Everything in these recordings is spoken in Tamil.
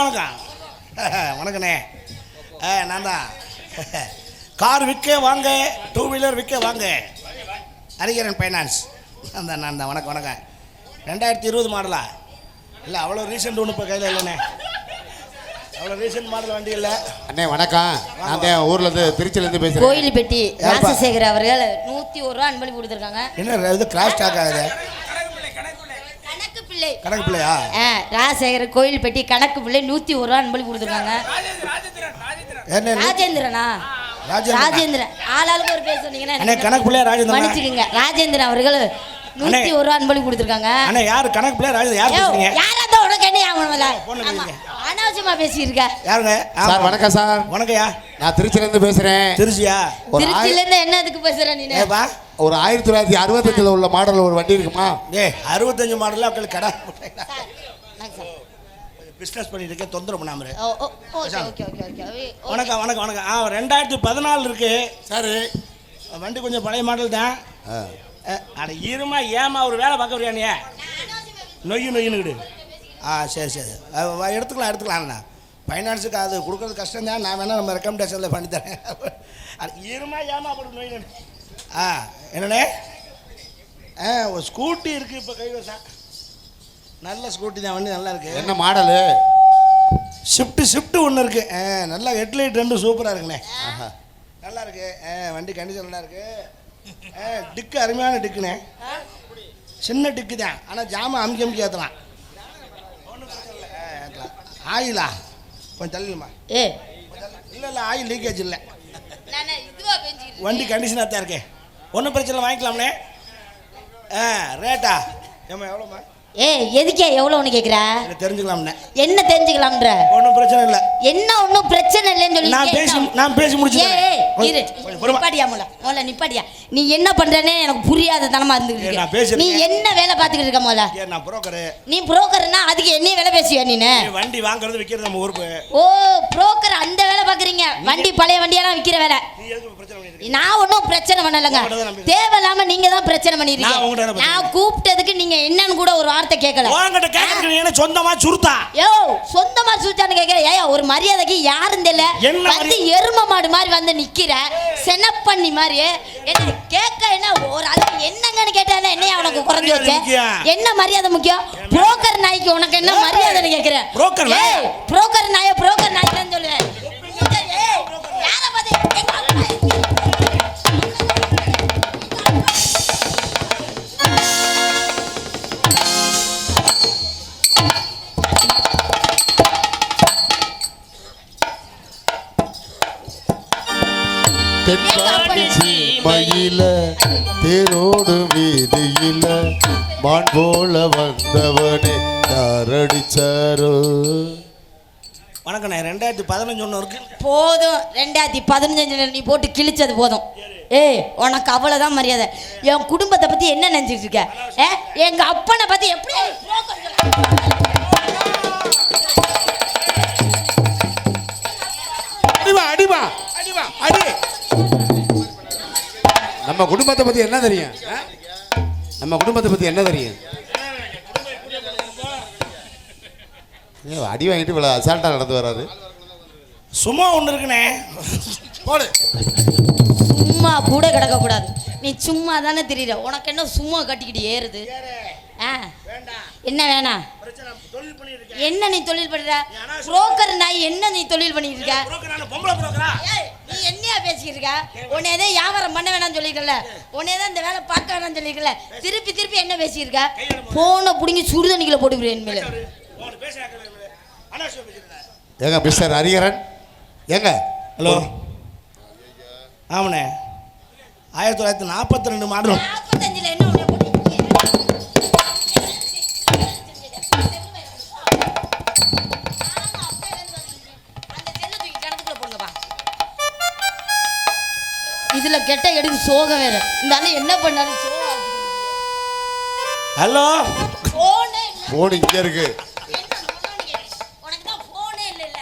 வணக்கம். வணக்கம் வணக்கண்ணே. ஆ நான் தான் கார் விற்க வாங்க டூ வீலர் விற்க வாங்க. ஹரிகரன் ஃபைனான்ஸ் அந்த நான் தான் வணக்கம் வணக்கம். ரெண்டாயிரத்தி இருபது மாடலா? இல்லை அவ்வளோ ரீசெண்ட் ஒன்று இப்போ கையில் இல்லைண்ணே. அவ்வளோ ரீசெண்ட் மாடல் வண்டி இல்லை. அண்ணே வணக்கம். நான் தான் ஊர்ல இருந்து திருச்சியில இருந்து பேசுறேன். கோயில்பட்டி? ராசசேகர் அவர்கள் நூத்தி ஒரு ரூபா அன்பளி கொடுத்துருக்காங்க. என்ன இது கிராஸ் ஸ்டாக் ஆகுது? பிள்ளை கணக்கு பிள்ளையா ஆ ராஜசேகர் கோயில்பட்டி கணக்கு பிள்ளை நூத்தி ஒரு ரூபா அன்பளி கொடுத்துருக்காங்க. என்ன ராஜேந்திரனா? ராஜேந்திரனா? ராஜேந்திரன். ஆளாளுக்கு ஒரு பேர் சொன்னீங்கன்னா அண்ணே கணக்கு பிள்ளையா ராஜேந்திரன்? மன்னிச்சுக்கோங்க. ராஜேந்திரன் அவர்கள் நூத்தி. ஒரு ரூபா அன்பளி கொடுத்துருக்காங்க. அண்ணே யார்? கணக்கு பிள்ளையா ராஜேந்திரன் யார் பேசுறீங்க? யாரா தான் உனக்கு என்ன பண்ணிருங்க. அனாவசியமா பேசியிருக்க. யாருங்க. சார் வணக்கம் சார். வணக்கம்யா. நான் திருச்சியில இருந்து பேசுறேன். திருச்சியா? திருச்சியில இருந்து என்ன இதுக்கு பேசுற நீ ஒரு ஆயிரத்தி தொள்ளாயிரத்தி அறுபத்தஞ்சுல உள்ள மாடல் ஒரு வண்டி இருக்குமா? ஏ அறுபத்தஞ்சு மாடலில் மக்கள் கடை. பிஸ்னஸ் பண்ணிட்டு இருக்கேன் தொந்தரவு பண்ணாம ஓ, ஓ, okay, okay, okay, okay. Okay. வணக்கம் வணக்கம் வணக்கம். ஆ ரெண்டாயிரத்தி பதினாலு இருக்கு. சார். வண்டி கொஞ்சம் பழைய மாடல் தான். அட இருமா ஏமா ஒரு வேலை பார்க்க வரியா நீ? நொய்யு நொய்யுன்னு ஆ சரி சரி. எடுத்துக்கலாம் எடுத்துக்கலாம்ண்ணா ஃபைனான்ஸுக்கு அது கொடுக்கறது கஷ்டம் தான் நான் வேணால் நம்ம ரெக்கமெண்டேஷனில் பண்ணி தரேன் அட இருமா ஏமா அப்படி நொய்யு. ஆ என்னண்ணே? ஆ ஒரு ஸ்கூட்டி இருக்குது இப்போ கைவசம் நல்ல ஸ்கூட்டி தான் வண்டி நல்லா இருக்கு. என்ன மாடலு ஷிஃப்ட் ஷிஃப்ட் ஒன்று இருக்கு. ஆ, நல்லா ஹெட்லைட் ரெண்டும் சூப்பராக இருக்குண்ணே. நல்லா இருக்கு. ஆ, வண்டி கண்டிஷன் நல்லா இருக்கு. ஆ, டிக்கு அருமையான டிக்குண்ணே சின்ன டிக்கு தான் ஆனால் ஜாமான் அமுக்கி அமுக்கி ஏற்றலாம் ஆயிலா? கொஞ்சம் தள்ளிடுமா? ஏ. இல்லை இல்லை ஆயில் லீக்கேஜ் இல்லை. நானே இதுவா பெஞ்சிக்கிட்டு வண்டி கண்டிஷனாக தான் இருக்கே. ஒன்றும் பிரச்சனை வாங்கிக்கலாம்ண்ணே ஆ ரேட்டா? ஏம்மா எவ்வளோம்மா? ஏ எதுக்கே எவ்வளோன்னு கேட்குற இல்லை தெரிஞ்சுக்கலாம்ண்ணே என்ன தெரிஞ்சுக்கலாம்ன்ற? ஒன்றும் பிரச்சனை இல்லை. என்ன ஒன்றும் பிரச்சனை இல்லைன்னு சொல்லி நான் பேசி நான் பேசி ஏ முடிச்சுக்கிறேன். ஏய், இரு. நிப்பாட்டியா முல்ல முதல்ல நிப்பாட்டியா. நீ என்ன பண்றேன்னு எனக்கு புரியாத தனமா இருந்துகிட்டு. நீ என்ன வேலை பார்த்துக்கிட்டு இருக்க முதல்ல நான் புரோக்கரு நீ புரோக்கர்னா அதுக்கு என்ன வேலை பேசுவியா நீ வண்டி வாங்குறது விற்கிறது நம்ம ஊருக்கு. ஓ புரோக்கர் அந்த வேலை பாக்குறீங்க வண்டி பழைய வண்டியெல்லாம் விக்கிற வேலை? நான் ஒன்றும் பிரச்சனை பண்ணலைங்க. தேவையில்லாம நீங்க தான் பிரச்சனை பண்ணிருக்கீங்க. நான் கூப்பிட்டதுக்கு நீங்க என்னன்னு கூட ஒரு வார்த்தை கேட்கல. சொந்தமா சுருத்தா யோ சொந்தமா சுத்தான்னு கேட்கற ஏயா ஒரு மரியாதைக்கு யாரும் தெரியல. வந்து? எரும மாடு மாதிரி வந்து நிக்கிற செனப்பண்ணி மாதிரி என்ன கேட்க என்ன ஒரு அது என்னங்கன்னு கேட்டால என்னையா உனக்கு குறைஞ்சு வச்ச. என்ன மரியாதை முக்கியம்? புரோக்கர் நாய்க்கு உனக்கு என்ன மரியாதைன்னு கேக்குறேன் புரோக்கர்? ஏய் புரோக்கர் நாய? புரோக்கர் நாய் தான் சொல்லுவேன் ஏய், யாரை பார்த்து? தென்காட்டி சீமையில தேரோடு வீதியில மான் போல வந்தவனே யாரடிச்சாரோ வணக்கண்ணே ரெண்டாயிரத்தி பதினஞ்சு ஒன்று இருக்கு. போதும் ரெண்டாயிரத்தி பதினஞ்சுல நீ போட்டு கிழிச்சது போதும். ஏய் உனக்கு அவ்வளவுதான் மரியாதை. என் குடும்பத்தை பத்தி என்ன நினைச்சிட்டு இருக்க? ஏ எங்க அப்பனை பத்தி எப்படி? அடிமா அடிமா அடிமா அடி. நம்ம குடும்பத்தை பத்தி என்ன தெரியும்? நம்ம குடும்பத்தை பத்தி என்ன தெரியும்? ஏ, அடி வாங்கிட்டு இவ்வளோ அசால்ட்டா நடந்து வராரு சும்மா ஒன்று இருக்குண்ணே. போடு. சும்மா கூட கிடக்க கூடாது நீ சும்மா தானே தெரியல உனக்கு என்ன சும்மா கட்டிக்கிட்டு ஏறுது? ஆ. என்ன வேணாம் பிரச்சனை தொழில் பண்ணிட்டு இருக்கேன் என்ன நீ தொழில் பண்ற? புரோக்கர் நாய் என்ன நீ தொழில் பண்ணிட்டு இருக்க புரோக்கர் நான் பொம்பளை புரோக்கரா ஏய், நீ என்னையா பேசிக்கிட்டு இருக்க உன்னை எதோ வியாபாரம் பண்ண வேணாம்னு சொல்லிக்கல உன்னை எதோ இந்த வேலை பார்க்க வேணாம்னு சொல்லிக்கல திருப்பி திருப்பி என்ன பேசியிருக்க போனை பிடிங்கி சுடுதண்ணிக்குள்ள போட்டுக்கிறேன் மேல. ஏங்க மிஸ்டர் ஹரிஹரன்? ஏங்க? ஹலோ. ஆமாண்ணே. ஆயிரத்தி தொள்ளாயிரத்தி நாற்பத்தி ரெண்டு மாடல் இதுல கெட்ட எடுக்கு சோகம் வேற. இந்த அண்ணன் என்ன பண்ணாலும் சோகம் ஹலோ? போனே இங்க இருக்கு.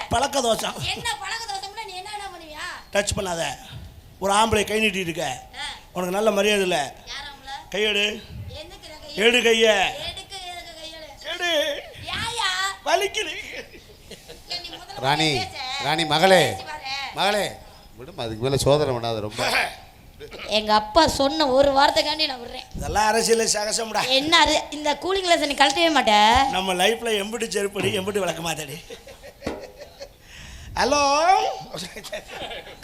பழக்க பண்ணுவியா? டச் பண்ணாத. ஒரு ஆம்பளை கை நீட்டிட்டு இருக்க. உனக்கு நல்ல மரியாதை இல்லை. கையெடு. எடு கைய. எடு. வலிக்குது. ராணி ராணி மகளே. மகளே. விடும் அதுக்கு மேலே சோதனை பண்ணாத ரொம்ப. எங்க அப்பா சொன்ன ஒரு வார்த்தைக்காண்டி நான் விடுறேன். இதெல்லாம் அரசியல் சகசம்டா. என்ன இந்த கூலிங் கிளாஸ் நீ கழட்டவே மாட்டேன் நம்ம லைஃப்ல எம்பிட்டு செருப்படி எம்பிட்டு விளக்க மாத்தடி. ஹலோ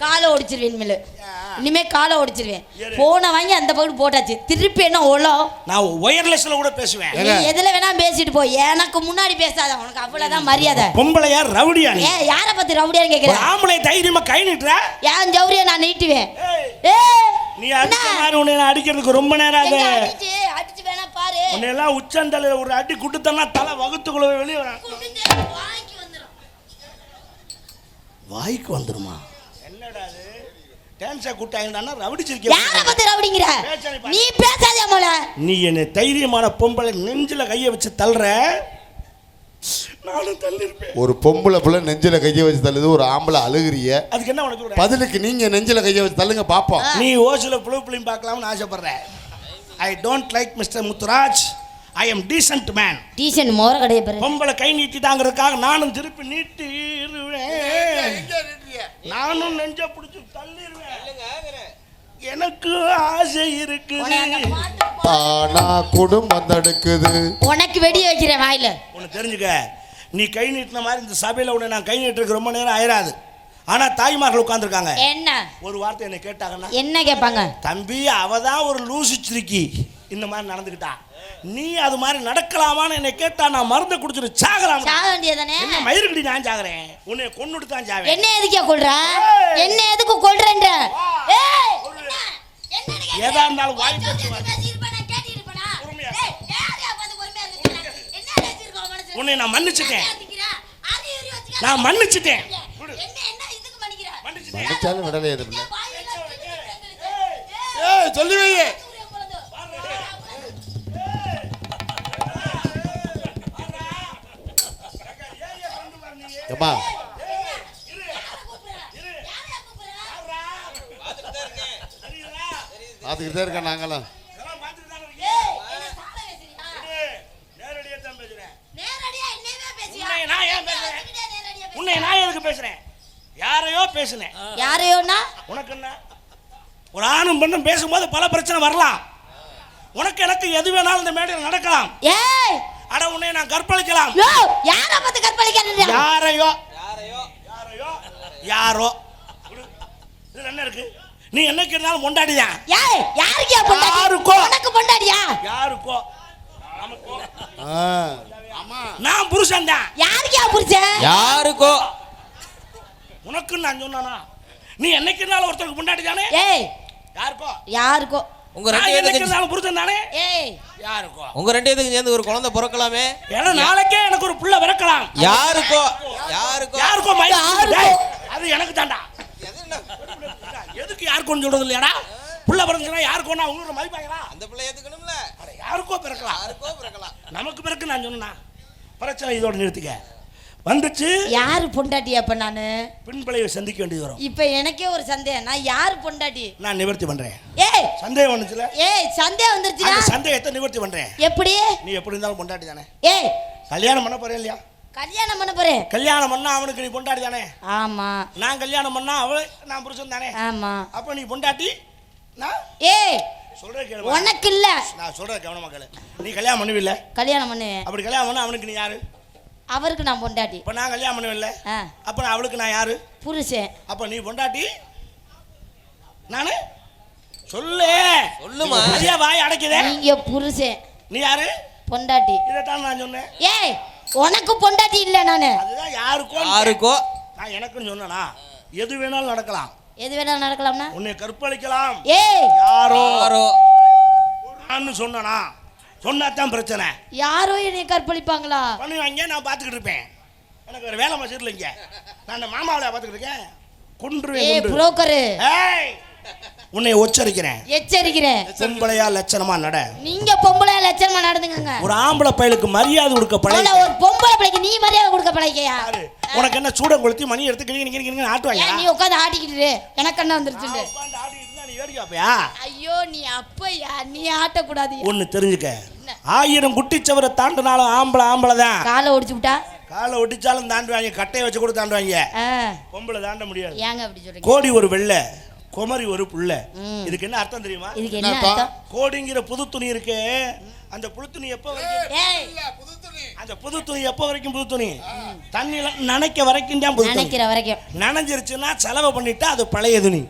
காலை ஒடிச்சிருவேன் இனிமேல். இனிமே காலை ஒடிச்சிருவேன். போனை வாங்கி அந்த பக்கம் போட்டாச்சு. திருப்பி என்ன ஒலம் நான் ஒயர்லெஸ்ல கூட பேசுவேன். நீ எதுல வேணா பேசிட்டு போ. எனக்கு முன்னாடி பேசாத. உனக்கு அவ்வளவுதான் மரியாதை. பொம்பளையா ரவுடியா நீ? ஏ யார பத்தி ரவுடியான்னு கேக்குறேன் ஆம்பளை தைரியமா கை நீட்டுற? ஏன் ஜவுரிய நான் நீட்டுவேன்? ஏய், ஏய், நீ அடிச்ச மாதிரி உன்னை நான் அடிக்கிறதுக்கு ரொம்ப நேரம் ஆகுது. அடிச்சு? அடிச்சு வேணா பாரு. உன்னை எல்லாம் உச்சந்தலையில ஒரு அடி குடுத்தனா தலை வகுத்துக்குள்ள வெளியே வர குடிச்சு வாங்கி வந்துரும். வாய்க்கு வந்துருமா? என்னடா அது டான்ஸா கூட்டாங்கன்னா யார ரவுடிச்சிருக்கேன் பத்தி ரவுடிங்கிற? பேசாதே பாரு. நீ பேசாதே மோல நீ என்னை தைரியமான பொம்பளை நெஞ்சில கைய வச்சு தள்ளுற? நானும் தள்ளிருப்பேன். ஒரு பொம்பளை பிள்ளை நெஞ்சில கையை வச்சு தள்ளுது ஒரு ஆம்பளை அழுகுறிய. அதுக்கு என்ன உனக்கு பதிலுக்கு நீங்க நெஞ்சில கையை வச்சு தள்ளுங்க பாப்போம். நீ ஓசில புழு புளியும் பார்க்கலாம்னு ஆசைப்படுறேன் I don't like mister Muthuraj I am decent man decent மோர கடைய பாரு பொம்பளை கை நீட்டிட்டாங்கிறதுக்காக நானும் திருப்பி நீட்டிடுவேன் நானும் நெஞ்ச பிடிச்சி தள்ளிடுவேன் எனக்கு ஆசை இருக்குது. தானா குடும்பம் தடுக்குது. உனக்கு வெடி வைக்கிறேன் வாயில. ஒன்று தெரிஞ்சுக்க நீ கை நீட்டின மாதிரி இந்த சபையில் உன்னை நான் கை நீட்டுறதுக்கு ரொம்ப நேரம் ஆயிராது. ஆனால் தாய்மார்கள் உட்காந்துருக்காங்க என்ன? ஒரு வார்த்தை என்னை கேட்டாங்கன்னா என்ன கேட்பாங்க? தம்பி அவ தான் ஒரு லூசு சிரிக்கி. இந்த மாதிரி நடந்துக்கிட்டா. நீ அது மாதிரி நடக்கலாமான்னு என்னை கேட்டா நான் மருந்தை குடிச்சிட்டு சாகலாம். சாக வேண்டியதானே என்ன மயிருக்கடி நான் சாகுறேன்? உன்னை கொன்னுட்டு தான் சாவேன். என்ன எதுக்கே கொள்ற. என்ன? எதுக்கு கொள்றன்ற? எதா இருந்தாலும் வாய் கொஞ்சம் பேச்சு எதுக்கு பேசியிருப்பேனா, கேட்டிருப்பேனா? பொறுமையா. ஏய், யாரையா பேசுறேன் நேரடியா என்னையவே பேசியா? உன்னை நான் ஏன் பேசுறேன்? அவர்கிட்ட நேரடியா பேசு. உன்னை நான் எதுக்கு பேசுறேன்? யாரையோ பேசுனேன். யாரையோன்னா உனக்கு என்ன ஒரு ஆணும் பெண்ணும் பேசும்போது பல பிரச்சனை வரலாம். உனக்கு எனக்கு எது வேணாலும் இந்த மேடையில் நடக்கலாம். அட உன்னை நான் கற்பழிக்கலாம். யோ யார பார்த்து கற்பழிக்கிறீங்க? யாரையோ? யாரையோ? யாரோ? விடு. இதுல என்ன இருக்கு? நீ என்னைக்கு இருந்தாலும் கொண்டாடிதான் ஏய் யாருக்கியா பொண்டாட்டி? யாருக்கோ. உனக்கு பொண்டாட்டியா? யாருக்கோ? நான் புருஷன் தான். யாருக்கியா புரிச்சேன் யாருக்கோ? உனக்கு நான் சொன்னானா? நீ என்னைக்கு இருந்தாலும் ஒருத்தருக்கு கொண்டாடி தானே? ஏய். யாருக்கோ? யாருக்கோ? உங்க ரெண்டு இருந்தாலும் புருஷன் தானே? ஏய். யாருக்கோ? உங்க ரெண்டு பேத்துக்கு சேர்ந்து ஒரு குழந்தை பிறக்கலாமே? ஏன்னா நாளைக்கே எனக்கு ஒரு புள்ள பிறக்கலாம். யாருக்கோ? யாருக்கோ? யாருக்கோ? அது எனக்கு தாண்டா எதுக்கு யாருக்கும் சொல்றது இல்லையாடா? புள்ள பிறந்துச்சுன்னா யாருக்கோன்னா அவங்களோட மதிப்பாங்களா? அந்த பிள்ளை ஏத்துக்கணும்ல. அட, யாருக்கோ பிறக்கலாம். யாருக்கோ பிறக்கலாம். நமக்கு பிறகு நான் சொன்னா பிரச்சனை இதோட நிறுத்திக்க. வந்துச்சு. யாரு பொண்டாட்டி அப்ப நானு? பின் பிள்ளையை சந்திக்க வேண்டியது வரும். இப்ப எனக்கே ஒரு சந்தேகம். நான் யாரு பொண்டாட்டி? நான் நிவர்த்தி பண்றேன். ஏய்! சந்தேகம் வந்துச்சுல? ஏய் சந்தேகம் வந்துருச்சுனா அந்த சந்தேகத்தை நிவர்த்தி பண்றேன். எப்படி? நீ எப்படி இருந்தாலும் பொண்டாட்டி தானே. ஏய்! கல்யாணம் பண்ண போறேன் இல்லையா? கல்யாணம் பண்ண போறேன். கல்யாணம் பண்ணா அவனுக்கு நீ பொண்டாட்டி தானே? ஆமா. நான் கல்யாணம் பண்ணா அவள் நான் புருஷன் தானே? ஆமா. அப்ப நீ பொண்டாட்டி? நான் ஏய்! உனக்கு இல்ல. நான் சொல்ற கவனமா கேளு. நீ கல்யாணம் பண்ணுவில்ல? கல்யாணம் பண்ணுவேன். அப்படி கல்யாணம் பண்ணா அவனுக்கு நீ யாரு? அவருக்கு நான் பொண்டாட்டி. இப்ப நான் கல்யாணம் பண்ணுவில்ல ஆ. அப்ப நான் அவளுக்கு நான் யாரு? புருஷன். அப்ப நீ பொண்டாட்டி? நானு? சொல்லு. சொல்லுமா. ஐயா வாய் அடைக்குதே. நீங்க புருஷன். நீ யாரு? பொண்டாட்டி. இதைத்தான் நான் சொன்னேன். ஏய் உனக்கு பொண்டாட்டி இல்ல நானு. அதுதான் யாருக்கோ யாருக்கோ? நான் எனக்குன்னு சொன்னனா? எது வேணாலும் நடக்கலாம். எது வேணாலும் நடக்கலாம்னா? உன்னை கற்பழிக்கலாம். ஏய். யாரோ? யாரோ? நான் சொன்னனா? சொன்னாதான் பிரச்சனை யாரோ என்னை கற்பழிப்பாங்களா பண்ணுவாங்க நான் பார்த்துக்கிட்டு இருப்பேன் எனக்கு வேற வேலை மசிடல இங்க நான் அந்த மாமாவில் பார்த்துக்கிட்டு இருக்கேன் கொன்றுவேன் ஏய் கொன்று. புரோக்கரு ஏய் உன்னை உச்சரிக்கிறேன் எச்சரிக்கிறேன் பொம்பளையா லட்சணமா நட நீங்க பொம்பளை லட்சணமா நடந்துங்க ஒரு ஆம்பளை பயலுக்கு மரியாதை கொடுக்க பழைய ஒரு பொம்பளை பிள்ளைக்கு நீ மரியாதை கொடுக்க பழகியா உனக்கு என்ன சூடம் கொளுத்தி மணி எடுத்து கிணி கிணி கிணி ஆட்டுவாங்க ஏன் நீ உட்காந்து ஆட்டிக்கிட்டு இரு. எனக்கு என்ன வந்துருச்சு நீ வேடிக்கை பார்ப்பியா? ஐயோ நீ அப்பையா? நீ ஆட்டக்கூடாது. ஒண்ணு தெரிஞ்சுக்க. ஆயிரம் குட்டிச்சவரை தாண்டினாலும் ஆம்பளை ஆம்பளை தான். காலை ஒடிச்சு விட்டா? காலை ஒட்டிச்சாலும் தாண்டுவாங்க கட்டையை வச்சு கூட தாண்டுவாங்க. பொம்பளை தாண்ட முடியாது. ஏங்க அப்படி சொல்றீங்க? கோடி ஒரு வெள்ளை குமரி ஒரு புள்ள. இதுக்கு என்ன அர்த்தம் தெரியுமா? இதுக்கு என்ன? அர்த்தம்? கோடிங்கிற புது துணி இருக்கு அந்த புது துணி எப்போ வரைக்கும்? அந்த புது துணி எப்போ வரைக்கும் புது துணி? தண்ணியில நனைக்க வரைக்கும் தான் புது துணி. நினைக்கிற வரைக்கும். நனைஞ்சிருச்சுன்னா செலவு பண்ணிட்டா அது பழைய துணி.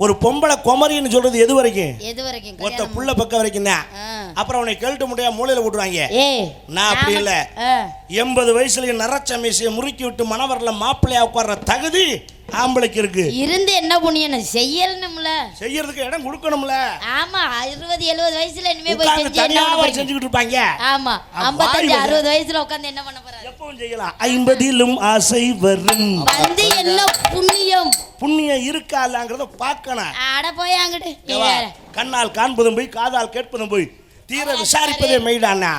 ஒரு பொம்பளை குமரின்னு சொல்றது எது வரைக்கும்? எது வரைக்கும்? ஒத்த புள்ள பக்கம் வரைக்கும் தான். அப்புறம் அவனை கழட்ட முடியாம மூலையில விட்டுருவாங்க நான் அப்படி இல்ல. எண்பது வயசுல நரச்ச மீசையை முறுக்கி விட்டு மணவரில் மாப்பிள்ளையா உட்கார்ற தகுதி ஆம்பளைக்கு இருக்கு. இருந்து என்ன புண்ணியம்? செய்யணும்ல. செய்யறதுக்கு இடம் கொடுக்கணும்ல. ஆமா அறுபது எழுபது வயசுல இனிமே போய் போறீங்க? செஞ்சுக்கிட்டு இருப்பாங்க. ஆமா ஐம்பத்தஞ்சு அறுபது வயசுல உட்காந்து என்ன பண்ண போறாரு எப்பவும் செய்யலாம். ஐம்பதிலும் ஆசை வரும். வந்து என்ன புண்ணியம்? புண்ணியம் இருக்கா இல்லங்கிறத பார்க்கணும். அட போய் அங்கிட்டு. கண்ணால் காண்பதும் போய் காதால் கேட்பதும் போய் தீர விசாரிப்பதே மெய்டானா.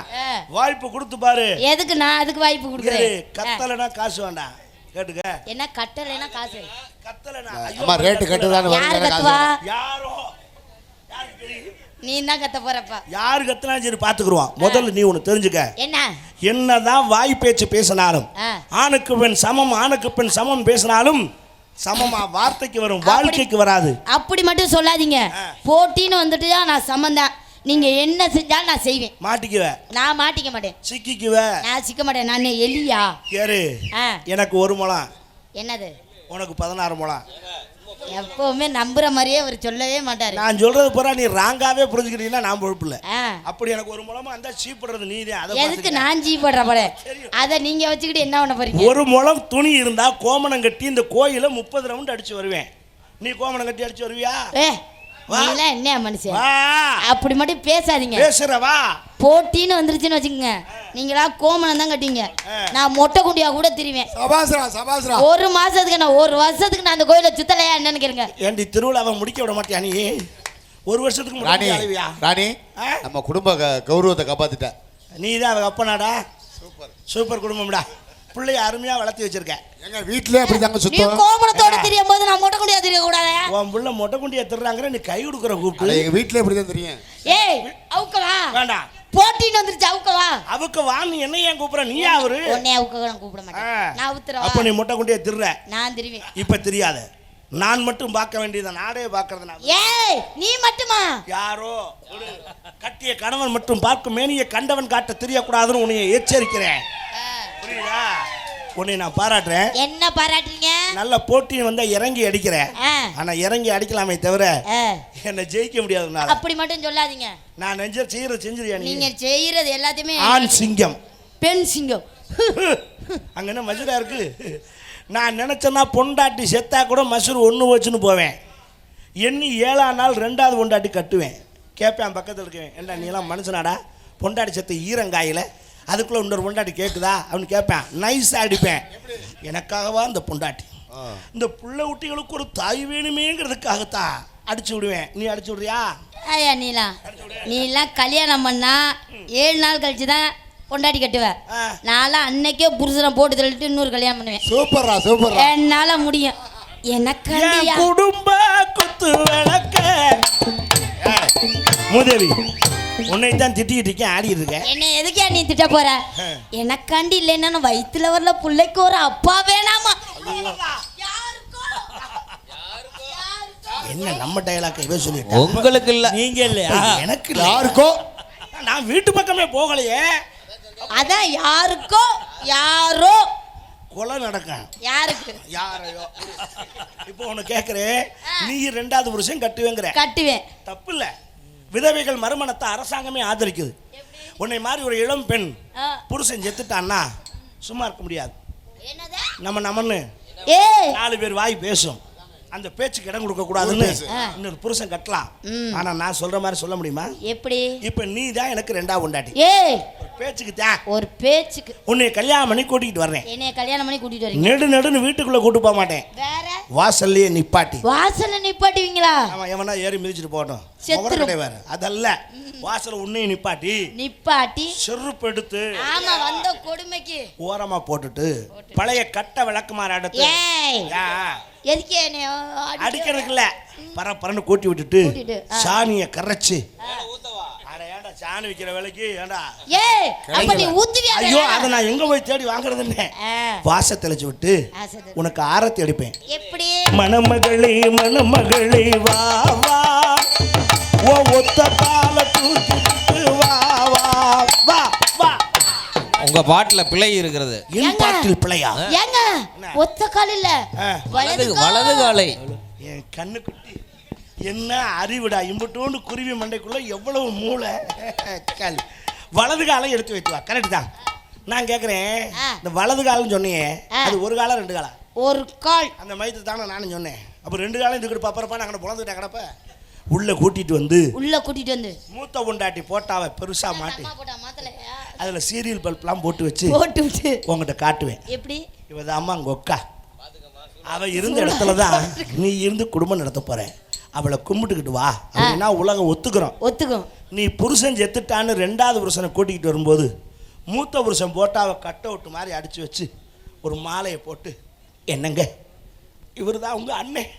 வாய்ப்பு கொடுத்து பாரு. எதுக்கு நான் அதுக்கு வாய்ப்பு கொடுக்குறேன்? கத்தலைனா காசு வேண்டாம். கேட்டுக்க. என்ன கட்டலைன்னா காசு? கத்தலைனா அம்மா ரேட்டு கட்டுதான்னு யாரு கத்துவா? யாரோ? யாருக்கு தெரியும்? நீ தான் கத்த போறப்பா? யாரு சரி பாத்துக்குருவான். முதல்ல நீ ஒன்று தெரிஞ்சுக்க. என்ன? என்னதான் வாய் பேச்சு பேசினாலும். ஆணுக்கு பெண் சமம் ஆணுக்கு பெண் சமம் பேசினாலும் சமமா வார்த்தைக்கு வரும் வாழ்க்கைக்கு வராது. அப்படி மட்டும் சொல்லாதீங்க. போட்டின்னு வந்துட்டு நான் சம்மந்தம் நீங்க என்ன செஞ்சாலும் நான் செய்வேன். மாட்டிக்குவ. நான் மாட்டிக்க மாட்டேன். சிக்கிக்குவ. நான் சிக்க மாட்டேன். நான் எலியா? ஏறு. எனக்கு ஒரு முழம். என்னது? உனக்கு பதினாறு முழம். எப்பவுமே நம்புற மாதிரியே அவர் சொல்லவே மாட்டாரு. நான் சொல்றது பூரா நீ ராங்காவே புரிஞ்சுக்கிட்டீங்கன்னா நான் ஆ. அப்படி எனக்கு ஒரு முழமா இருந்தா சீப்படுறது நீ தான் அதை எதுக்கு. நான் ஜீ போடுற போல அதை நீங்க வச்சுக்கிட்டு என்ன பண்ண போறீங்க? ஒரு முழம் துணி இருந்தா கோமணம் கட்டி இந்த கோயில முப்பது ரவுண்ட் அடிச்சு வருவேன். நீ கோமணம் கட்டி அடிச்சு வருவியா? நீலாம் என்ன மனுஷன்? அப்படி மட்டும் பேசாதீங்க. பேசுற வா போட்டின்னு வந்துருச்சுன்னு வச்சுக்கோங்க. நீங்களா கோமணம் தான் கட்டிங்க. நான் மொட்டை குண்டியா கூட திரிவேன். ஒரு மாசத்துக்கு நான் ஒரு வருஷத்துக்கு நான் அந்த கோயிலை சுத்தலையா என்னன்னு கேளுங்க. ஏண்டி திருவிழாவை முடிக்க விட மாட்டியா நீ? ஒரு வருஷத்துக்கு ராணி ராணி? நம்ம குடும்ப க- கௌரவத்தை காப்பாத்திட்ட. நீ தான் அவங்க அப்பனாடா சூப்பர். சூப்பர் குடும்பம்டா. பிள்ளைய அருமையா வளர்த்தி வச்சிருக்க. எங்க வீட்லயே அப்படி தாங்க சுத்தம். தெரியும் போது நான் மொட்டை குண்டியா தெரிய கூடாதா உன் புள்ள மொட்டை குண்டியை திருறாங்கிற நீ கை கொடுக்குற கூப்பிட்டு. எங்க வீட்லயே அப்படி தான் தெரியும். ஏய் அவுக்கவா வேண்டாம். போட்டின்னு வந்துருச்சு அவுக்கவா அவக்கு வா நீ என்ன ஏன் கூப்பிடுற? நீயா அவரு? உன்னை அவுக்க நான் கூப்பிட. மாட்டேன். நான் உத்தரவா அப்ப நீ மொட்டை குண்டியை திருற. நான் திருவேன். இப்ப தெரியாது. நான் மட்டும் பார்க்க வேண்டியது நாடே பார்க்கறது ஏய் நீ மட்டுமா? யாரோ ஒரு கட்டிய கணவன் மட்டும் பார்க்கும் மேனியை கண்டவன் காட்ட தெரியக்கூடாதுன்னு உன்னை எச்சரிக்கிறேன். புரியுதா? உன்னை நான் பாராட்டுறேன். என்ன பாராட்டுறீங்க? நல்ல போட்டி வந்தா இறங்கி அடிக்கிறேன். ஆனா இறங்கி அடிக்கலாமே தவிர. என்னை ஜெயிக்க முடியாதுனால. அப்படி மட்டும் சொல்லாதீங்க. நான் நெஞ்ச செய்யற செஞ்சிருயா நீ? நீங்க செய்யறது எல்லாத்தையுமே ஆண் சிங்கம். பெண் சிங்கம். அங்க என்ன மசுரா இருக்கு? நான் நினைச்சேன்னா பொண்டாட்டி செத்தா கூட மசூர் ஒன்று வச்சுன்னு போவேன். எண்ணி ஏழாம் நாள் ரெண்டாவது பொண்டாட்டி கட்டுவேன். கேட்பேன் பக்கத்தில் இருக்கேன். ஏண்டா நீ எல்லாம் மனுஷனாடா? பொண்டாட்டி செத்த ஈரங்காயில் அதுக்குள்ளே இன்னொரு பொண்டாட்டி கேட்குதா அவனு கேட்பேன். நைஸாக அடிப்பேன். எனக்காகவா இந்த பொண்டாட்டி? இந்த புள்ள குட்டிகளுக்கு ஒரு தாய் வேணுமேங்கிறதுக்காகத்தான் அடிச்சு விடுவேன். நீ அடிச்சு விடுறியா? ஐயா நீலா. நீலாம் கல்யாணம் பண்ணா ஏழு நாள் கழிச்சு தான் பொண்டாட்டி கட்டுவேன். நான்லாம் அன்னைக்கே புருஷனை போட்டு தள்ளிட்டு இன்னொரு கல்யாணம் பண்ணுவேன். சூப்பர்ரா சூப்பர்ரா. என்னால முடியும். எனக்கு என் குடும்ப குத்து விளக்க. மூதேவி. உன்னை தான் திட்டிக்கிட்டு இருக்கேன் ஆடிட்டு இருக்கேன். என்ன எதுக்கே நீ திட்ட போற. எனக்காண்டி இல்லைன்னா வயித்துல வரல பிள்ளைக்கு ஒரு அப்பா வேணாமா? யாருக்கோ? என்ன நம்ம டயலாக் இவ சொல்லிட்டா? உங்களுக்கு இல்ல. நீங்க இல்லையா? எனக்கு. யாருக்கோ? நான் வீட்டு பக்கமே போகலையே. அதான் யாருக்கோ? யாரோ? கொலை நடக்கும் யாருக்கு? யாரையோ? இப்போ உனக்கு கேட்குறேன் நீ ரெண்டாவது புருஷன் கட்டுவேங்கிற. கட்டுவேன். தப்பு இல்லை. விதவைகள் மறுமணத்தை அரசாங்கமே ஆதரிக்குது. உன்னை மாதிரி ஒரு இளம் பெண். புருஷன் செத்துட்டான்னா சும்மா இருக்க முடியாது. நம்ம நம்மன்னு நாலு பேர் வாய் பேசும். அந்த பேச்சுக்கு இடம் கொடுக்க கூடாதுன்னு. இன்னொரு புருஷன் கட்டலாம். ஆனா நான் சொல்ற மாதிரி சொல்ல முடியுமா? எப்படி? இப்ப நீ தான் எனக்கு ரெண்டா உண்டாட்டி ஏய் பேச்சுக்கு தான் ஒரு பேச்சுக்கு. உன்னை கல்யாணம் பண்ணி கூட்டிகிட்டு வர்றேன். என்னைய கல்யாணம் பண்ணி கூட்டிட்டு வரீங்க? நெடு நடுன்னு வீட்டுக்குள்ள கூட்டு போக மாட்டேன். வேற? வாசல்லையே நிப்பாட்டி. வாசல்ல நிப்பாட்டுவீங்களா? அவன் எவனா ஏறி மிதிச்சிட்டு போகட்டும். முகர கிடையாது. அதல்ல. வாசல் உன்னையும் நிப்பாட்டி. நிப்பாட்டி. செருப்பு எடுத்து. ஆமா வந்த கொடுமைக்கு. ஓரமா போட்டுட்டு பழைய கட்ட விளக்குமாறு அடுத்து ஏய். எதுக்கு என்னைய அடி- அடிக்கிறதுக்கு இல்ல பர பரன்னு கூட்டி விட்டுட்டு. சாணியை கரைச்சு. அட ஏன்டா சாணி விற்கிற விலைக்கு? ஏண்டா ஏய் அப்ப நீ ஊத்துவியா ஐயோ அதை நான் எங்க போய் தேடி வாங்குறதுன்னு? வாச தெளிச்சு விட்டு. உனக்கு ஆரத்தி அடிப்பேன். எப்படி? மணமகளே மணமகளே வா வா. ஓ ஒத்த கால வா வா வா. உங்க பாட்டுல பிழை இருக்கிறது. என்? பாட்டில் பிள்ளையா ஏங்க ஒத்த கால் இல்ல ஆ. வலது கால். வலது காலை. என் கண்ணு குட்டி என்ன அறிவுடா? இம்புட்டோண்டு குருவி மண்டைக்குள்ள எவ்வளவு மூளை? கால் வலது காலை எடுத்து வைத்து வா. கரெக்ட் தான். நான் கேட்குறேன். இந்த வலது கால்னு சொன்னீங்க. ஆ. அது ஒரு காலம் ரெண்டு காலம் ஒரு கால். அந்த மயத்து தானே நானும் சொன்னேன். அப்போ ரெண்டு காலம் இதுக்கிட்டு பாப்பறப்பா நான் அங்கே புலந்துட்டேன் கிடப்ப. உள்ள கூட்டிட்டு வந்து உள்ள கூட்டிட்டு வந்து. மூத்த பொண்டாட்டி போட்டாவை பெருசா மாட்டி. அதில் சீரியல் பல்ப்லாம் போட்டு வச்சு போட்டு விட்டு உங்ககிட்ட காட்டுவேன். எப்படி? இவதான் அம்மா அங்கே ஒக்கா அவ இருந்த இடத்துல தான் நீ இருந்து குடும்பம் நடத்த போற. அவளை கும்பிட்டுக்கிட்டு வா. அப்படின்னா உலகம் ஒத்துக்கிறோம். ஒத்துக்கும். நீ புருஷன் செத்துட்டான்னு ரெண்டாவது புருஷனை கூட்டிக்கிட்டு வரும்போது மூத்த புருஷன் போட்டு அவ கட்ட விட்டு மாதிரி அடிச்சு வச்சு ஒரு மாலையை போட்டு என்னங்க? இவர் தான் உங்க அண்ணன்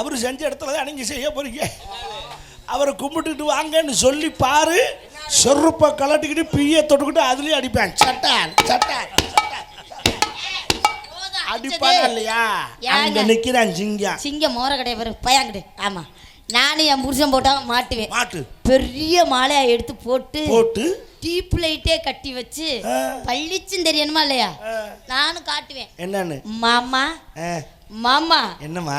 அவர் செஞ்ச இடத்துல தான் நீங்க செய்ய போறீங்க. அவரை கும்பிட்டுட்டு வாங்கன்னு சொல்லி பாரு சொருப்பை கலட்டிக்கிட்டு பிய தொட்டுக்கிட்டு அதுலயும் அடிப்பேன் சட்டான் சட்டான் அடிப்பானா இல்லையா? அங்க? நிக்கிறான் சிங்கம். சிங்கம் மோர கடை வரும் பயாங்கிட்டு ஆமா. நானும் என் புருஷன் போட்டா மாட்டுவேன். மாட்டு. பெரிய மாலையா எடுத்து போட்டு போட்டு. டீப் லைட்டே கட்டி வச்சு. பள்ளிச்சும் தெரியணுமா இல்லையா. நானும் காட்டுவேன். என்னன்னு? மாமா மாமா என்னம்மா?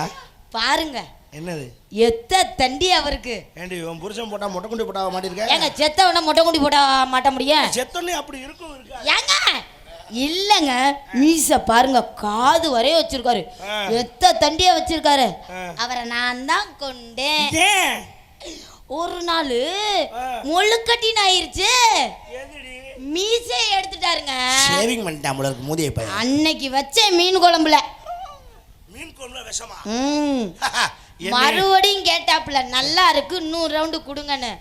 பாருங்க. என்னது? எத்த தண்டி அவருக்கு? ஏண்டி உன் புருஷன் போட்டா மொட்டை குண்டி போட்டா மாட்டிருக்க ஏங்க செத்தவன மொட்டை குண்டி போட மாட்ட முடியும்? செத்தோன்னே அப்படி இருக்கும் இருக்கா? ஏங்க இல்லங்க மீச பாருங்க காது வரைய வச்சிருக்காரு. எத்த தண்டியா வச்சிருக்காரு. அவரை நான் தான் கொண்டேன். ஒரு நாள் ஆ. முழுக்கட்டின்னு ஆயிருச்சு. மீசை எடுத்துட்டாருங்க. ஷேவிங் பண்ணிட்டான் போல இருக்கு மூதியை பையன் அன்னைக்கு வச்ச மீன் குழம்புல. மீன் குழம்புல விஷமா? மறுபடியும் கேட்டாப்புல நல்லா இருக்கு இன்னும் ரவுண்டு கொடுங்கன்னு.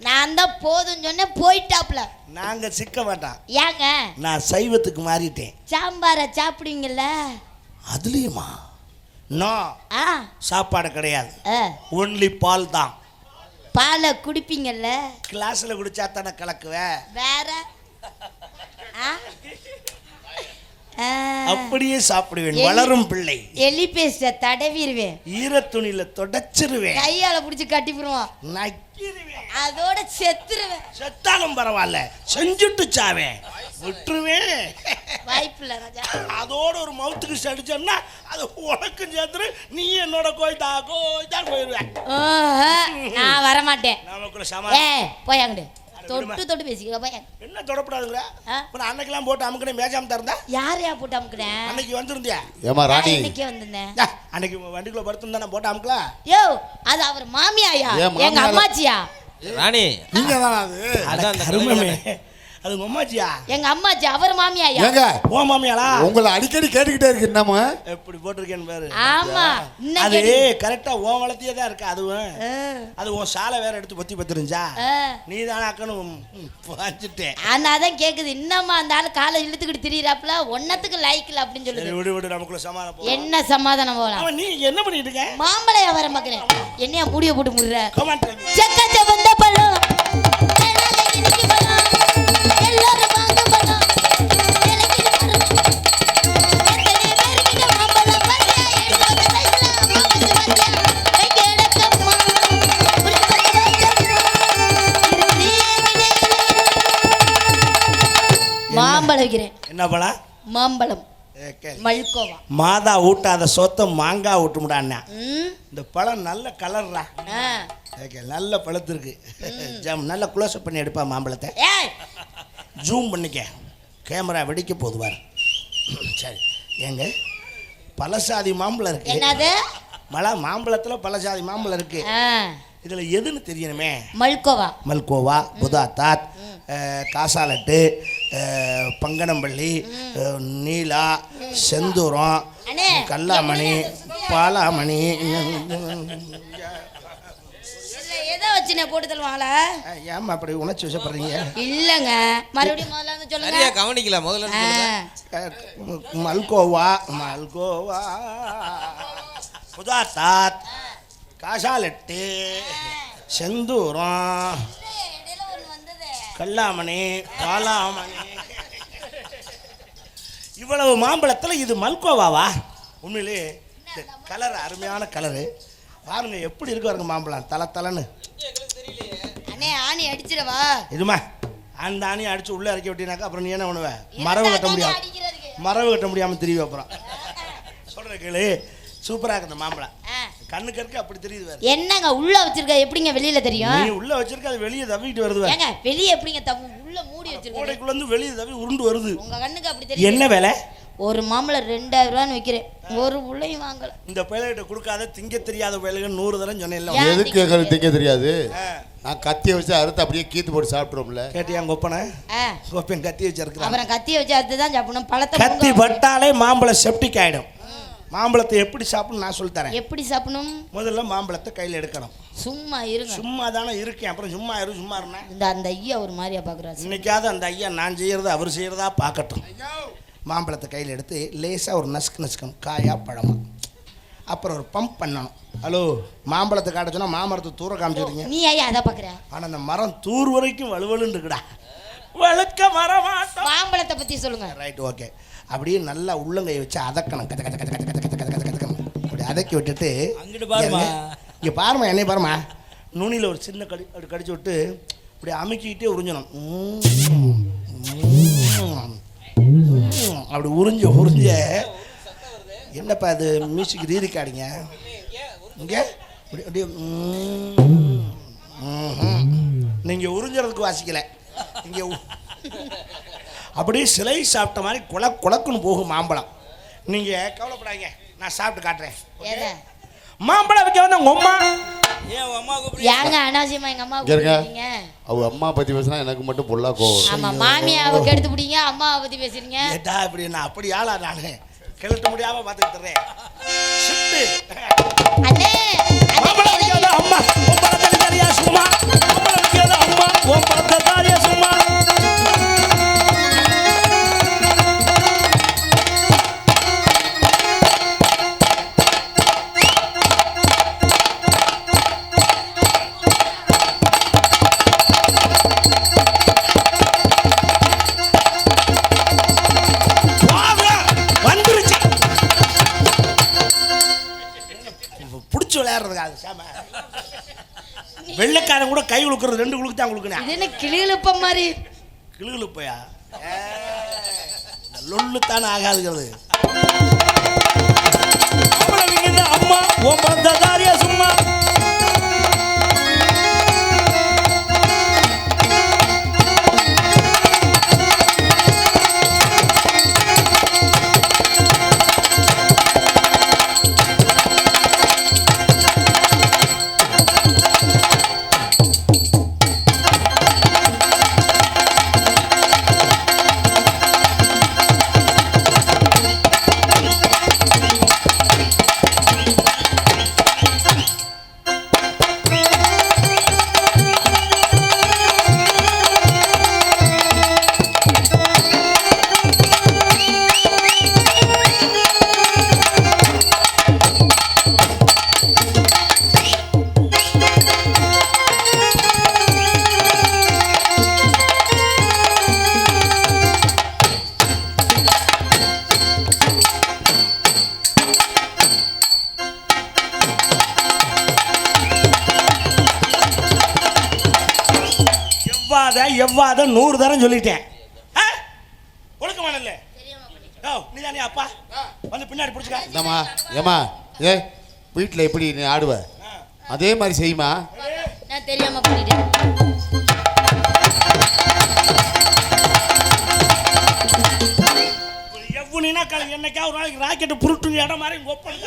நான் தான் போதும் சொன்னேன் போயிட்டாப்புல. நாங்க சிக்க மாட்டான் ஏங்க? நான் சைவத்துக்கு மாறிட்டேன். சாம்பாரை சாப்பிடுவீங்கல்ல? அதுலயுமா? நோ. ஆ. சாப்பாடு கிடையாது. ஆ. ஒன்லி பால் தான். பாலை குடிப்பீங்கல்ல? கிளாஸ்ல குடிச்சா தானே கலக்குவேன் வேற. அப்படியே சாப்பிடுவேன் வளரும் பிள்ளை. எலி பேஸ்ட தடவிடுவேன் ஈரத்துணியில தொடச்சிருவேன். கையால புடிச்சு கட்டிப்பிடுவோம் நக்கிருவேன். அதோட செத்துருவேன். செத்தாலும் பரவாயில்ல செஞ்சுட்டு சாவேன். விட்டுருவேன். வாய்ப்பில்ல ராஜா. அதோட ஒரு மவுத்துக்கு அடிச்சோம்னா அது உனக்கும் சேர்த்துரு நீ என்னோட கோய்தா கோய்தா போயிடுவேன். ஆஹா, நான் வரமாட்டேன். நமக்குள்ள சமா போய் அங்கிட்டு தொட்டு தொட்டு பேசிக்க போய் என்ன தொடப்படாதுங்கிற? இப்போ நான் அன்னைக்கெல்லாம் போட்டு அமுக்கனே மேஜாம தரந்தா யார் யா போட்டு அமுக்குனேன்? அன்னைக்கு வந்திருந்தியா? ஏமா ராணி. இன்னைக்கே வந்திருந்தேன்? அன்னைக்கு வண்டிக்குள்ள படுத்திருந்தா நான் போட்டு அமுக்கலாம் யோ அது அவர் மாமியாயா? எங்க அம்மாச்சியா? ராணி. நீங்க தானா அது? அதான் கருமமே. அது உங்க அம்மாச்சியா எங்க அம்மாச்சி அவர் மாமியாயா? ஏங்க ஓ மாமியாளா? உங்களை அடிக்கடி கேட்டுக்கிட்டே இருக்கு என்னமா எப்படி போட்டிருக்கேன்னு பாரு. ஆமா அது கரெக்டா உன் வளர்த்தியே தான் இருக்கு அதுவும். அது உன் சாலை வேற எடுத்து பத்தி பத்திருந்துச்சா. நீ தானே அக்கணும். வாஞ்சிட்டேன். ஆனா அதான் கேக்குது இன்னமா அந்த ஆளு காலை இழுத்துக்கிட்டு திரியறாப்புல? ஒன்னத்துக்கு லைக்கல அப்படின்னு சரி சொல்லுது விடு விடு நமக்குள்ள சமாதானம் என்ன சமாதானம் அவன் நீ என்ன பண்ணிட்டு இருக்க? மாம்பழையா வர மக்கிறேன் என்னையா முடிய போட்டு முடுற? செக்க செவந்த பழம் வைக்கிறேன். என்ன பழம் மாம்பழம். மல்கோவா. மாதா ஊட்டாத சொத்தை மாங்காய் ஊட்டுமுடான்னா. ம். இந்த பழம் நல்ல கலர்ரா. ஓகே நல்ல பழத்திருக்கு. ஜம் நல்ல க்ளோஸ்அப் பண்ணி எடுப்பா மாம்பழத்தை. ஜூம் பண்ணிக்க. கேமரா வெடிக்க போகுது பாரு. சரி ஏங்க பழசாதி மாம்பழம் இருக்கு. மழை மாம்பழத்தில் பழசாதி மாம்பழம் இருக்கு. இதில் எதுன்னு தெரியணுமே? மல்கோவா. மல்கோவா புதாத்தாத் அஹ், காசாலட்டு பங்கனம்பள்ளி நீலா செந்தூரம் கல்லாமணி பாலாமணி. ஏம்மா அப்படி உணர்ச்சி வசப்படுறீங்க? இல்லங்க மறுபடியும் முதல்ல சொல்லுங்க. கவனிக்கல அஹ், மல்கோவா மல்கோவா. புதாத்தாத். காசாலட்டு செந்தூரம் கல்லாமணி பாலாமணி இவ்வளவு மாம்பழத்தில் இது மல்கோவாவா? உண்மையிலே இந்த கலர் அருமையான கலரு. பாருங்க எப்படி இருக்கு பாருங்க மாம்பழம். தலை தலைன்னு. அண்ணே ஆணி அடிச்சிடவா இதுமா அந்த ஆணியை அடிச்சு உள்ள இறக்கி விட்டீனாக்கா அப்புறம் நீ என்ன பண்ணுவ? மரவு கட்ட முடியாது. மரவு கட்ட முடியாம தெரியும் அப்புறம். சொல்ற கேளு. சூப்பரா இருக்கு இந்த மாம்பழம். கண்ணுக்கு இருக்கு அப்படி தெரியுது வேற. என்னங்க உள்ள வச்சிருக்க எப்படிங்க வெளியில தெரியும்? நீ உள்ள வச்சிருக்க அது வெளியே தவிக்கிட்டு வருது ஏங்க வெளிய எப்படிங்க தப்பு உள்ள மூடி வச்சிருக்க கோடைக்குள்ள இருந்து வெளியே தவி உருண்டு வருது. உங்க கண்ணுக்கு அப்படி தெரியும் என்ன வேலை? ஒரு மாம்பழம் ரெண்டாயிரம் ரூபான்னு வைக்கிறேன். ஒரு உள்ளையும் வாங்கல. இந்த பயலுகிட்ட கொடுக்காத திங்க தெரியாத பயலுக நூறு தரம் சொன்னேன்ல ஏன் எதுக்கு எங்களுக்கு திங்க தெரியாது. நான் கத்தியை வச்சு அறுத்து அப்படியே கீத்து போட்டு சாப்பிட்றோம்ல கேட்டியா கொப்பனை கொப்பன் கத்தி வச்சிருக்கிறான் அப்புறம் கத்திய வச்சு அடுத்து தான் சாப்பிடணும். பழத்தை கத்தி பட்டாலே மாம்பழம் செப்டிக் ஆயிடும். மாம்பழத்தை எப்படி சாப்பிடணும் நான் சொல்லி தரேன். எப்படி சாப்பிடணும்? முதல்ல மாம்பழத்தை கையில் எடுக்கணும். சும்மா இருங்க. சும்மா தானே இருக்கேன். அப்புறம் சும்மா இரு சும்மா இருந்தேன் இந்த அந்த ஐயா ஒரு மாதிரியா பாக்குறாரு. இன்னைக்காவது அந்த ஐயா நான் செய்யறத அவர் செய்யறதா பார்க்கட்டும் மாம்பழத்தை கையில் எடுத்து லேசாக ஒரு நசுக்கு நசுக்கணும் காயா பழமா. அப்புறம் ஒரு பம்ப் பண்ணணும். ஹலோ? மாம்பழத்தை காட்ட மாமரத்தை தூர காமிச்சிருக்கீங்க நீ ஐயா அதை பாக்குற. ஆனால் அந்த மரம் தூர் வரைக்கும் வலுவலுன்னு இருக்குடா. வழுக்க மரமாட்டம். மாம்பழத்தை பத்தி சொல்லுங்க. ரைட் ஓகே அப்படியே நல்லா உள்ளங்கையை வச்சு அதக்கணும். கத கத கத கத கத கத கத கதக்கணும் அப்படி அதக்கி விட்டுட்டு. இங்கே பாருமா என்னை பாருமா. நுனியில் ஒரு சின்ன கடி அப்படி கடிச்சு விட்டு இப்படி அமுக்கிக்கிட்டே உறிஞ்சணும். அப்படி உறிஞ்ச உறிஞ்ச. என்னப்பா அது மியூசிக் ரீ ரெக்கார்டிங்க இங்கே? இப்படி அப்படியே நீங்கள் உறிஞ்சறதுக்கு வாசிக்கல. இங்கே அப்படியே சிலை சாப்பிட்ட மாதிரி குல குலக்குன்னு போகும் மாம்பழம். நீங்கள் கவலைப்படாதீங்க. நான் சாப்பிட்டு காட்டுறேன். மாம்பழம் வைக்க வந்த உங்க அம்மா? ஏன் அம்மா கூப்பிடுறீங்க? ஏங்க அனாவசியமா எங்க அம்மா. கூப்பிடுறீங்க. அவங்க அம்மா பற்றி பேசினா எனக்கு மட்டும் பொல்லா கோவம். ஆமா மாமியாவை கெடுத்து பிடிங்க அம்மாவை பத்தி பேசுறீங்க. இப்படி நான் அப்படி ஆளா நானு? கிளட்ட முடியாம பார்த்துட்டு உங்களுக்கு என்ன கிளிகிழப்ப மாதிரி? கிளிகிழப்பையா லொல்லு தானே ஆகாதுங்கிறது அம்மா ஓ பந்தாரியா எவ்வாத நூறு தரம் சொல்லிட்டேன். ஆ? ஒழுக்கமானல்ல. ஓ நீ தானே அப்பா வந்து பின்னாடி பிடிச்சிக்க. இந்தம்மா ஏம்மா ஏ வீட்டில் எப்படி நீ ஆடுவ? அதே மாதிரி செய்யுமா? நான் தெரியாம பண்ணிட்டேன். எவ்வளினா கல என்னைக்கா ஒரு நாளைக்கு ராக்கெட் புருட்டு இடம் மாதிரி ஒப்பன்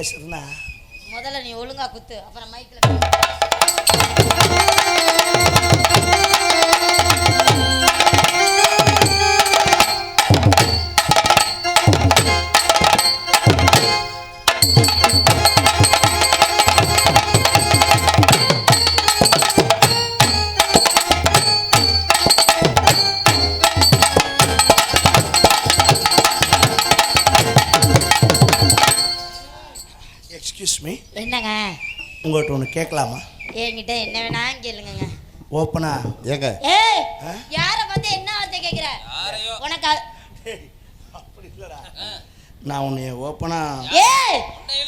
டபுள் முதல்ல நீ ஒழுங்கா குத்து அப்புறம் மைக்ல ஒன்று கேட்கலாமா? என்கிட்ட என்ன வேணா கேளுங்க ஓப்பனா? ஏங்க. ஏய் யார பார்த்து என்ன வார்த்தை கேக்குற? உனக்கு? அப்படி இல்லைடா. நான் உன்னை ஓப்பனாக ஏய்!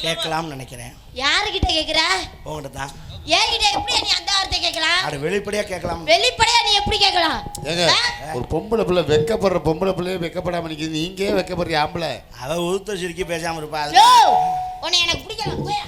கேட்கலாம்னு நினைக்கிறேன். யாருகிட்ட கேக்குற? உங்கள்கிட்ட தான். என்கிட்ட எப்படி நீ அந்த வார்த்தை கேட்கலாம்? அது வெளிப்படையாக கேட்கலாம். வெளிப்படையா நீ எப்படி கேட்கலாம்? ஏங்க? ஒரு பொம்பளை பிள்ளை வெக்கப்படுற பொம்பளை பிள்ளையே வெக்கப்படாம நிக்குது. நீங்க வெக்கப்படுற ஆம்பளை. அவள் உதுத்த சுருக்கி பேசாமல் இருப்பா. உன்னை எனக்கு பிடிக்கல. போயா.